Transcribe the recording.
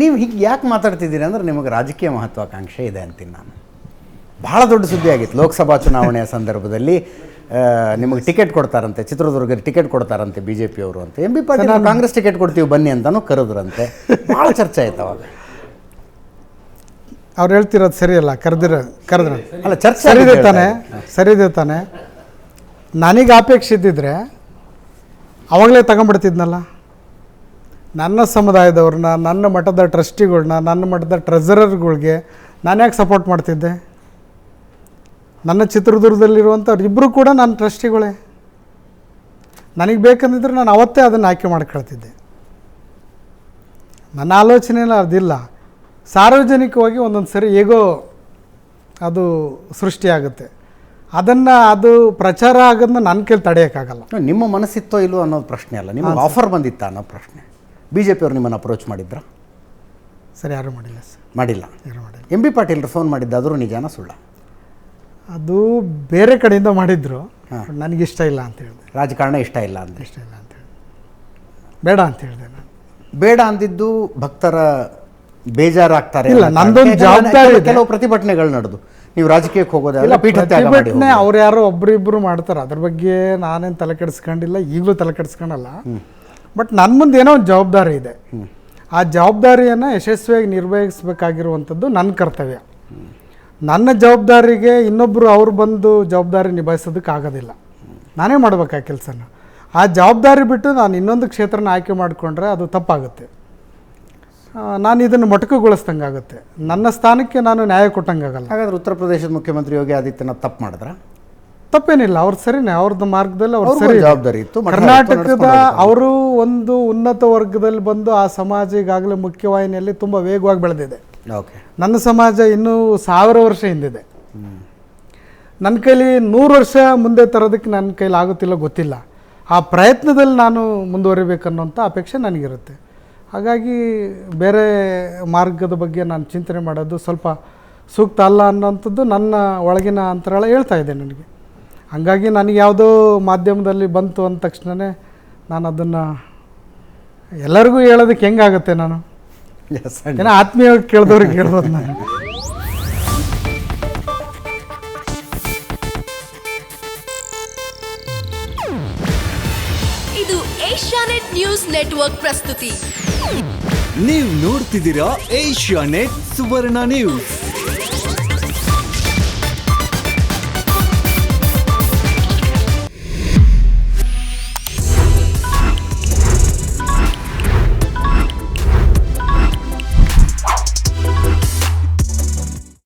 ನೀವು ಹೀಗೆ ಯಾಕೆ ಮಾತಾಡ್ತಿದ್ದೀರಿ ಅಂದ್ರೆ ನಿಮಗೆ ರಾಜಕೀಯ ಮಹತ್ವಾಕಾಂಕ್ಷೆ ಇದೆ ಅಂತೀನಿ ನಾನು. ಭಾಳ ದೊಡ್ಡ ಸುದ್ದಿ ಆಗಿತ್ತು. ಲೋಕಸಭಾ ಚುನಾವಣೆಯ ಸಂದರ್ಭದಲ್ಲಿ ನಿಮಗೆ ಟಿಕೆಟ್ ಕೊಡ್ತಾರಂತೆ ಚಿತ್ರದುರ್ಗದ ಟಿಕೆಟ್ ಕೊಡ್ತಾರಂತೆ ಬಿ ಜೆ ಪಿಯವರು ಅಂತ. ಎಂ ಬಿ ಪಾಟೀಲ್ ನಾವು ಕಾಂಗ್ರೆಸ್ ಟಿಕೆಟ್ ಕೊಡ್ತೀವಿ ಬನ್ನಿ ಅಂತಲೂ ಕರೆದ್ರಂತೆ. ಭಾಳ ಚರ್ಚೆ ಆಯ್ತು ಅವಾಗ. ಅವ್ರು ಹೇಳ್ತಿರೋದು ಸರಿಯಲ್ಲ ಕರೆದಿರ ಕರೆದ್ರ. ಅಲ್ಲ ಚರ್ಚೆ ಸರಿದೆ ಸರಿದಿರ್ತಾನೆ ತಾನೆ ಸರಿದೆ ತಾನೆ. ನನಗೆ ಅಪೇಕ್ಷೆ ಇದ್ದಿದ್ರೆ ಅವಾಗಲೇ ತಗೊಂಡ್ಬಿಡ್ತಿದ್ನಲ್ಲ. ನನ್ನ ಸಮುದಾಯದವ್ರನ್ನ ನನ್ನ ಮಠದ ಟ್ರಸ್ಟಿಗಳನ್ನ ನನ್ನ ಮಠದ ಟ್ರೆಸರರ್ಗಳಿಗೆ ನಾನು ಯಾಕೆ ಸಪೋರ್ಟ್ ಮಾಡ್ತಿದ್ದೆ? ನನ್ನ ಚಿತ್ರದುರ್ಗದಲ್ಲಿರುವಂಥವ್ರು ಇಬ್ಬರು ಕೂಡ ನನ್ನ ಟ್ರಸ್ಟಿಗಳೇ. ನನಗೆ ಬೇಕಂದಿದ್ರೆ ನಾನು ಅವತ್ತೇ ಅದನ್ನು ಆಯ್ಕೆ ಮಾಡ್ಕೊಳ್ತಿದ್ದೆ ನನ್ನ ಆಲೋಚನೆಯಲ್ಲಿ ಅದಿಲ್ಲ ಸಾರ್ವಜನಿಕವಾಗಿ ಒಂದೊಂದು ಸರಿ ಹೇಗೋ ಅದು ಸೃಷ್ಟಿಯಾಗುತ್ತೆ ಅದನ್ನು ಅದು ಪ್ರಚಾರ ಆಗೋದನ್ನ ನನ್ನ ಕೇಳಿ ತಡೆಯೋಕ್ಕಾಗಲ್ಲ. ನಿಮ್ಮ ಮನಸ್ಸಿತ್ತೋ ಇಲ್ಲೋ ಅನ್ನೋದು ಪ್ರಶ್ನೆ ಅಲ್ಲ. ನಿಮಗೆ ಆಫರ್ ಬಂದಿತ್ತ ಅನ್ನೋ ಪ್ರಶ್ನೆ. ಬಿ ಜೆ ಪಿಯವ್ರು ನಿಮ್ಮನ್ನು ಅಪ್ರೋಚ್ ಮಾಡಿದ್ರ? ಸರಿ ಯಾರು ಮಾಡಿಲ್ಲ ಸರ್. ಮಾಡಿಲ್ಲ. ಯಾರು ಮಾಡಿಲ್ಲ. ಎಂ ಬಿ ಪಾಟೀಲ್ರು ಫೋನ್ ಮಾಡಿದ್ದಾದರೂ ನಿಜಾನ ಸುಳ್ಳ? ಅದು ಬೇರೆ ಕಡೆಯಿಂದ ಮಾಡಿದ್ರು. ನನಗೆ ಇಷ್ಟ ಇಲ್ಲ ಅಂತ ಹೇಳಿದೆ. ರಾಜಕಾರಣ ಇಷ್ಟ ಇಲ್ಲ ಅಂತ ಇಷ್ಟ ಇಲ್ಲ ಅಂತ ಹೇಳಿದೆ. ಬೇಡ ಅಂತ ಹೇಳಿದೆ ನಾನು. ಬೇಡ ಅಂದಿದ್ದು ಭಕ್ತರ ಬೇಜಾರಾಗ್ತಾರೆ. ಇಲ್ಲ, ನಂದೊಂದು ಜವಾಬ್ದಾರಿ ಕೆಲವು- ಪ್ರತಿಭಟನೆಗಳು ನಡೆದು. ನೀವು ರಾಜಕೀಯಕ್ಕೆ ಇಲ್ಲ ಹೋಗೋದಲ್ಲ ಪೀಠ ಪ್ರತಿಭಟನೆ ಅವ್ರು ಯಾರೋ ಒಬ್ಬರಿಬ್ಬರು ಮಾಡ್ತಾರೆ. ಅದ್ರ ಬಗ್ಗೆ ನಾನೇನು ತಲೆ ಕೆಡಿಸ್ಕೊಂಡಿಲ್ಲ ಈಗಲೂ ತಲೆ ಕೆಡಿಸ್ಕೊಳಲ್ಲ ಬಟ್ ನನ್ನ ಮುಂದೆ ಏನೋ ಒಂದು ಜವಾಬ್ದಾರಿ ಇದೆ. ಆ ಜವಾಬ್ದಾರಿಯನ್ನು ಯಶಸ್ವಿಯಾಗಿ ನಿರ್ವಹಿಸಬೇಕಾಗಿರುವಂಥದ್ದು ನನ್ನ ಕರ್ತವ್ಯ. ನನ್ನ ಜವಾಬ್ದಾರಿಗೆ ಇನ್ನೊಬ್ಬರು ಅವ್ರು ಬಂದು ಜವಾಬ್ದಾರಿ ನಿಭಾಯಿಸೋದಕ್ಕೆ ಆಗೋದಿಲ್ಲ. ನಾನೇ ಮಾಡ್ಬೇಕು ಆ ಕೆಲಸನ. ಆ ಜವಾಬ್ದಾರಿ ಬಿಟ್ಟು ನಾನು ಇನ್ನೊಂದು ಕ್ಷೇತ್ರನ ಆಯ್ಕೆ ಮಾಡಿಕೊಂಡ್ರೆ ಅದು ತಪ್ಪಾಗುತ್ತೆ. ನಾನು ಇದನ್ನು ಮೊಟಕುಗೊಳಿಸ್ದಂಗೆ ಆಗುತ್ತೆ. ನನ್ನ ಸ್ಥಾನಕ್ಕೆ ನಾನು ನ್ಯಾಯ ಕೊಟ್ಟಂಗಾಗಲ್ಲ ಹಾಗಾದ್ರೆ ಉತ್ತರ ಪ್ರದೇಶದ ಮುಖ್ಯಮಂತ್ರಿ ಯೋಗಿ ಆದಿತ್ಯನಾಥ್ ತಪ್ಪು ಮಾಡಿದ್ರ? ತಪ್ಪೇನಿಲ್ಲ ಅವ್ರು ಸರಿನೇ ಅವ್ರದ್ದು ಮಾರ್ಗದಲ್ಲಿ ಅವ್ರ ಸರಿ ಜವಾಬ್ದಾರಿ ಇತ್ತು, ಕರ್ನಾಟಕದ ಅವರು ಒಂದು ಉನ್ನತ ವರ್ಗದಲ್ಲಿ ಬಂದು ಆ ಸಮಾಜ ಈಗಾಗಲೇ ಮುಖ್ಯವಾಹಿನಿಯಲ್ಲಿ ತುಂಬ ವೇಗವಾಗಿ ಬೆಳೆದಿದೆ. ಓಕೆ. ನನ್ನ ಸಮಾಜ ಇನ್ನೂ ಸಾವಿರ ವರ್ಷ ಹಿಂದಿದೆ. ನನ್ನ ಕೈಲಿ ನೂರು ವರ್ಷ ಮುಂದೆ ತರೋದಕ್ಕೆ ನನ್ನ ಕೈಲಿ ಆಗುತ್ತಿಲ್ಲ ಗೊತ್ತಿಲ್ಲ. ಆ ಪ್ರಯತ್ನದಲ್ಲಿ ನಾನು ಮುಂದುವರಿಬೇಕನ್ನೋಂಥ ಅಪೇಕ್ಷೆ ನನಗಿರುತ್ತೆ. ಹಾಗಾಗಿ ಬೇರೆ ಮಾರ್ಗದ ಬಗ್ಗೆ ನಾನು ಚಿಂತನೆ ಮಾಡೋದು ಸ್ವಲ್ಪ ಸೂಕ್ತ ಅಲ್ಲ ಅನ್ನೋಂಥದ್ದು ನನ್ನ ಒಳಗಿನ ಅಂತರಾಳ ಹೇಳ್ತಾ ಇದೆ ನನಗೆ. ಹಾಗಾಗಿ ನನಗೆ ಯಾವುದೋ ಮಾಧ್ಯಮದಲ್ಲಿ ಬಂತು ಅಂದ ತಕ್ಷಣವೇ ನಾನು ಅದನ್ನು ಎಲ್ಲರಿಗೂ ಹೇಳೋದಕ್ಕೆ ಹೆಂಗಾಗುತ್ತೆ ನಾನು? ಎಸ್ ಏನೋ ಆತ್ಮೀಯವಾಗಿ ಕೇಳಿದವ್ರಿಗೆ ಕೇಳ್ಬೋದು ನಾನು. ಇದು ಏಷ್ಯಾನೆಟ್ ನ್ಯೂಸ್ ನೆಟ್ವರ್ಕ್ ಪ್ರಸ್ತುತಿ. ನೀವು ನೋಡ್ತಿದ್ದೀರಾ ಏಷ್ಯಾ ನೆಟ್ ಸುವರ್ಣ ನ್ಯೂಸ್.